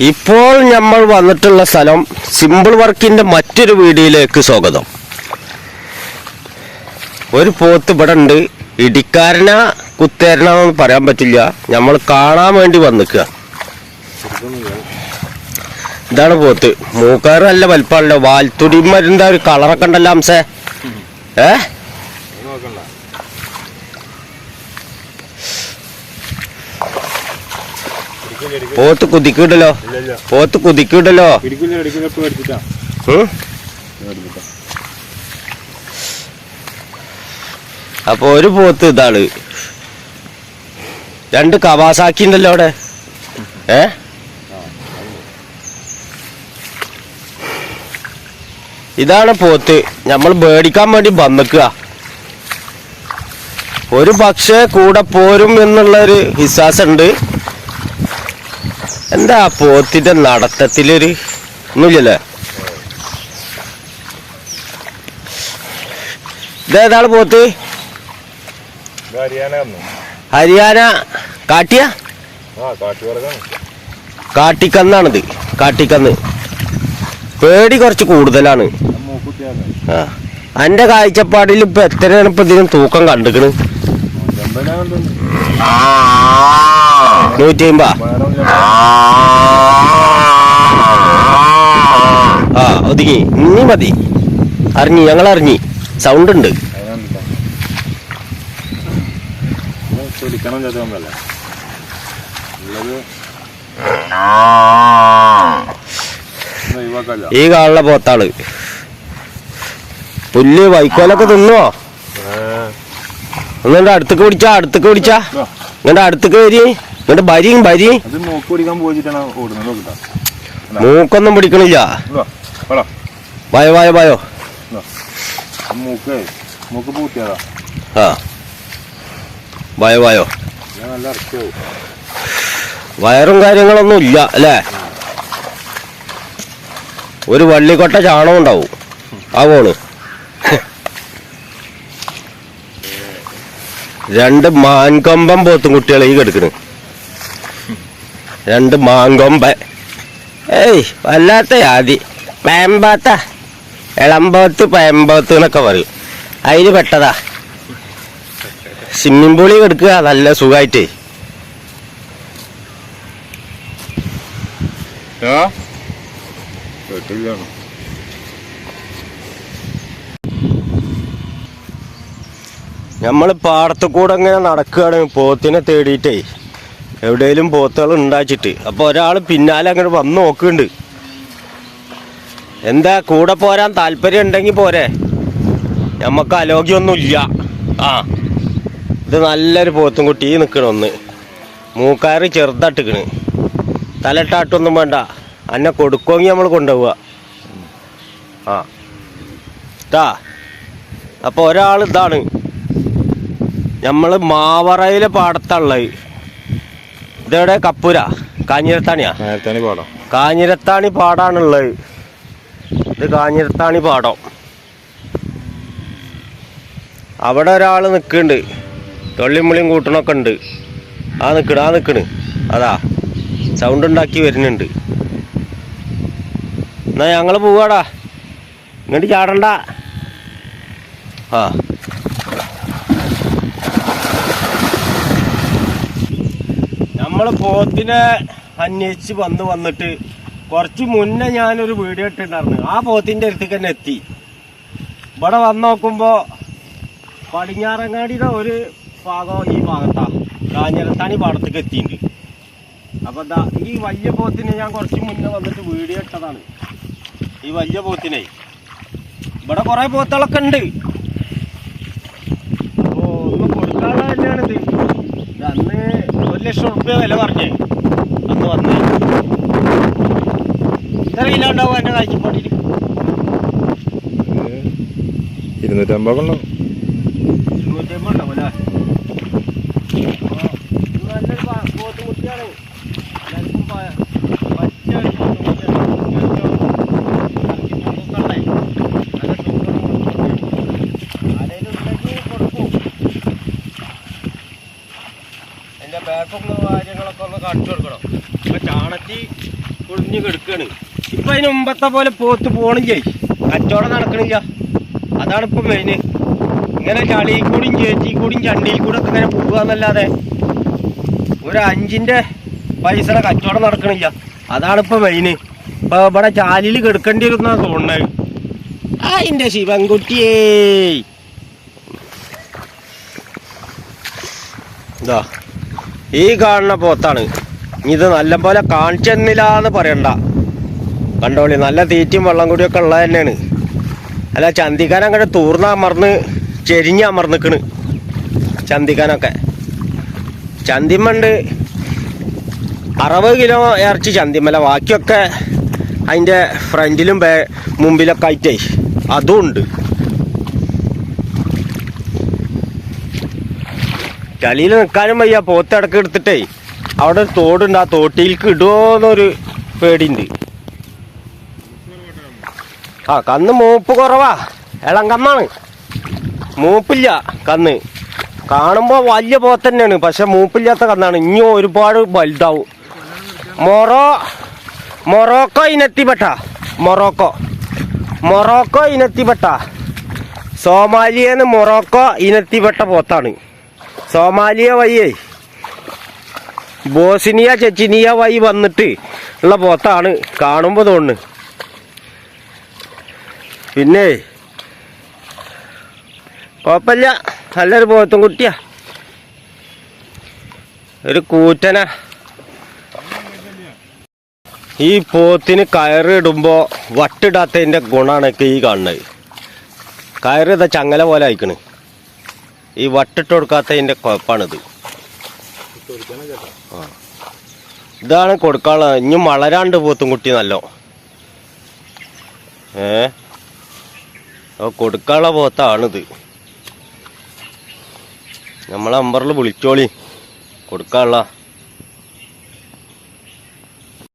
ഇപ്പോൾ നമ്മൾ വന്നിട്ടുള്ള സ്ഥലം സിമ്പിൾ വർക്കിന്റെ മറ്റൊരു വീഡിയോയിലേക്ക് സ്വാഗതം. ഒരു പോത്ത് ഇവിടെ ഉണ്ട്. ഇടിക്കാരന കുത്തേരനെന്ന് പറയാൻ പറ്റില്ല. നമ്മൾ കാണാൻ വേണ്ടി വന്നിക്കുക. ഇതാണ് പോത്ത്. മൂക്കാറ് നല്ല വലിപ്പമല്ലോ വാൽത്തുടി മരുന്ന ഒരു കളറൊക്കെ ഉണ്ടല്ലോ അംസേ. ഏ? പോത്ത് കുതിക്കൂട്ടല്ലോ. പോത്ത് കുതിക്കൂട്ടല്ലോ? അപ്പൊ ഒരു പോത്ത് ഇതാണ്. രണ്ട് കവാസാക്കി ഉണ്ടല്ലോ അവിടെ. ഏ? ഇതാണ് പോത്ത്. നമ്മൾ മേടിക്കാൻ വേണ്ടി വന്നിക്കുക. ഒരു പക്ഷേ കൂടെ പോരും എന്നുള്ളൊരു വിശ്വാസമുണ്ട്. എന്താ ആ പോത്തിന്റെ നടത്തത്തിലൊരു ഒന്നുമില്ലല്ലേ? ഇതേതാണ് പോത്ത്? ഹരിയാന കാട്ടിയ? ആ കാട്ടിക്കന്നാണിത് കാട്ടിക്കന്ന്. പേടി കുറച്ച് കൂടുതലാണ്. എന്റെ ആ. എന്റെ കാഴ്ചപ്പാടിൽ ഇപ്പൊ എത്രയാണ് ഇപ്പൊ ഇതിനും തൂക്കം കണ്ടിക്കണ്? ചെമ്പനാണ് നൂറ്റി അമ്പ ആ ഒതുങ്ങി. ഇനി മതി. അറിഞ്ഞി ഞങ്ങൾ അറിഞ്ഞി സൗണ്ട് ഉണ്ട് ഈ കാണുന്ന പോത്താൾ. പുല്ല് വൈക്കോലൊക്കെ തിന്നുവോ ഒന്നെ അടുത്തേക്ക് പിടിച്ചാ അടുത്തേക്ക് പിടിച്ചാ. എന്നിട്ട് അടുത്തേക്ക് വരി. എന്നിട്ട് ഭാര്യയും ഭാര്യ. മൂക്കൊന്നും പിടിക്കണില്ല. ആ. നല്ല വയറും കാര്യങ്ങളൊന്നും ഇല്ല അല്ലേ? ഒരു വള്ളിക്കൊട്ട ചാണകം ഉണ്ടാവും. ആ പോണ്. രണ്ട് മാൻകമ്പം പോത്തും കുട്ടികളെ ഈ കിടക്കണ്. രണ്ട് മാങ്കൊമ്പൻ ഏയ് വല്ലാത്ത ജാതി. പേമ്പാത്ത ഇളമ്പോത്ത് പേമ്പോത്ത് എന്നൊക്കെ പറയും. അതിന് പെട്ടതാ. സ്വിമ്മിംഗ് പൂളിൽ കിടക്കുക നല്ല സുഖമായിട്ടേ നമ്മൾ പാടത്തു കൂടെ ഇങ്ങനെ നടക്കുകയാണ് പോത്തിനെ തേടിയിട്ടേ. എവിടെയെങ്കിലും പോത്തുകൾ ഉണ്ടാച്ചിട്ട്. അപ്പോൾ ഒരാൾ പിന്നാലെ അങ്ങോട്ട് വന്ന് നോക്കുന്നുണ്ട് എന്താ കൂടെ പോരാൻ താല്പര്യം ഉണ്ടെങ്കിൽ പോരെ. നമുക്ക് അലോഗ്യമൊന്നുമില്ല ആ. ഇത് നല്ലൊരു പോത്തും കുട്ടി ഈ നിൽക്കണ ഒന്ന്. മൂക്കാറ് ചെറുതട്ടിക്കണ്. തലട്ടാട്ടൊന്നും വേണ്ട. അന്നെ കൊടുക്കുമെങ്കിൽ നമ്മൾ കൊണ്ടുപോവുക. ആ. ഇതാ. അപ്പോൾ ഒരാൾ ഇതാണ്. നമ്മൾ മാവറയിലെ പാടത്തുള്ളത് ഇതെവിടെ കപ്പൂര. കാഞ്ഞിരത്താണിയാ. കാഞ്ഞിരത്താണി പാടം. കാഞ്ഞിരത്താണി പാടാണുള്ളത്. ഇത് കാഞ്ഞിരത്താണി പാടം. അവിടെ ഒരാൾ നിൽക്കുന്നുണ്ട് തൊള്ളിമുളിയും കൂട്ടണൊക്കെ ഉണ്ട്. ആ നിൽക്കണ് ആ നിൽക്കണ് അതാ സൗണ്ട് ഉണ്ടാക്കി വരുന്നുണ്ട്. എന്നാ ഞങ്ങൾ പോവാടാ. ഇങ്ങോട്ട് ചാടണ്ട. ആ. നമ്മൾ പോത്തിനെ അന്വേഷിച്ച് വന്ന് വന്നിട്ട് കുറച്ച് മുന്നേ ഞാനൊരു വീഡിയോ ഇട്ടിട്ടുണ്ടായിരുന്നു. ആ പോത്തിന്റെ അടുത്തേക്ക് തന്നെ എത്തി. ഇവിടെ വന്ന് നോക്കുമ്പോൾ പടിഞ്ഞാറങ്ങാടിയുടെ ഒരു ഭാഗം ഈ ഭാഗത്താ. കാഞ്ഞിരത്താണി പാടത്തേക്ക് എത്തിയിട്ടുണ്ട്. അപ്പൊ ദാ ഈ വലിയ പോത്തിനെ ഞാൻ കുറച്ച് മുന്നേ വന്നിട്ട് വീഡിയോ ഇട്ടതാണ്. ഈ വലിയ പോത്തിനെ. ഇവിടെ കുറെ പോത്തുകളൊക്കെ ഉണ്ട് അപ്പോ ഒന്ന് കൊടുക്കാനുള്ള തന്നെയാണിത് ഇത് അന്ന് ഒരു ലക്ഷം റുപ്യ വില പറഞ്ഞേ? അന്ന് വന്ന്. ഇത്ര കിലോ ഉണ്ടാവും എന്റെ കാഴ്ചപ്പാടിൽ ഇരുന്നൂറ്റമ്പത് ഉണ്ടോ ഇരുന്നൂറ്റമ്പത് ഉണ്ടാവും അല്ലേ? ചാണത്തി പൊളിഞ്ഞു കിടക്കാണ്. ഇപ്പൊ അതിന് മുമ്പത്തെ പോലെ പോത്ത് പോണില്ലേ. കച്ചവടം നടക്കണില്ല. അതാണ് ഇപ്പൊ മെയിന് ഇങ്ങനെ ചളിയിൽ കൂടിയും ചേച്ചി കൂടിയും ചണ്ടിയിൽ കൂടെ ഒക്കെ ഇങ്ങനെ പോവുകന്നല്ലാതെ ഒരു അഞ്ചിന്റെ പൈസയുടെ കച്ചവടം നടക്കണില്ല. അതാണ് ഇപ്പൊ മെയിന് ഇപ്പൊ ഇവിടെ ചാലിൽ കിടക്കേണ്ടി വരുന്ന തോന്നുന്നത് അതിന്റെ ശിവൻകുട്ടിയേ. ഈ കാണുന്ന പോത്താണ്. ഇത് നല്ലപോലെ കാണിച്ചെന്നില്ല എന്ന് പറയണ്ട. കണ്ടോളി നല്ല തീറ്റയും വെള്ളം കൂടിയൊക്കെ ഉള്ളത് തന്നെയാണ്. അല്ല ചന്തിക്കാൻ അങ്ങോട്ട് തൂർന്ന് അമർന്ന് ചെരിഞ്ഞ് അമർന്നിക്കണ്. ചന്തിക്കാനൊക്കെ. ചന്തിമണ്ട് അറുപത് കിലോ ഇറച്ചി ചന്തിമല. ബാക്കിയൊക്കെ അതിന്റെ ഫ്രണ്ടിലും ബേ മുമ്പിലൊക്കെ ആയിട്ടേ അതും ഉണ്ട്. ചളിയിൽ നിൽക്കാനും വയ്യ പോത്തിടക്ക് എടുത്തിട്ടേ. അവിടെ ഒരു തോടുണ്ട് ആ തോട്ടിലേക്ക് ഇടുമോന്നൊരു പേടിയുണ്ട്. ആ കന്ന് മൂപ്പ് കുറവാ. ഇളം കന്നാണ്. മൂപ്പില്ല കന്ന്. കാണുമ്പോൾ വലിയ പോത്ത് തന്നെയാണ് പക്ഷെ മൂപ്പില്ലാത്ത കന്നാണ്. ഇനി ഒരുപാട് വലുതാവും. മൊറോ മൊറോക്കോ ഇനത്തിപ്പെട്ട മൊറോക്കോ. മൊറോക്കോ ഇനത്തിപ്പെട്ട. സോമാലിയെന്ന് മൊറോക്കോ ഇനത്തിപ്പെട്ട പോത്താണ്. സോമാലിയ വഴിയേ. ബോസിനിയ ചെച്ചിനിയ വൈ വന്നിട്ട് ഉള്ള പോത്താണ് കാണുമ്പോൾ തോന്നുന്നു. പിന്നെ കുഴപ്പമില്ല നല്ലൊരു പോത്തും കുട്ടിയാ. ഒരു കൂറ്റന. ഈ പോത്തിന് കയറിടുമ്പോൾ വട്ടിടാത്തതിന്റെ ഗുണമാണ് ഈ കാണുന്നത്. കയറ് ഇതാ ചങ്ങല പോലെ അയക്കണ് ഈ വട്ടിട്ട് കൊടുക്കാത്തതിന്റെ കുഴപ്പമാണിത് ഇതാണ് കൊടുക്കാനുള്ളത് ഇനി വളരാണ്ട് പോത്തും കുട്ടി നല്ലോ. ഏ? കൊടുക്കാനുള്ള പോത്താണിത്. നമ്മളെ അമ്പറിൽ വിളിച്ചോളി. കൊടുക്കാനുള്ള.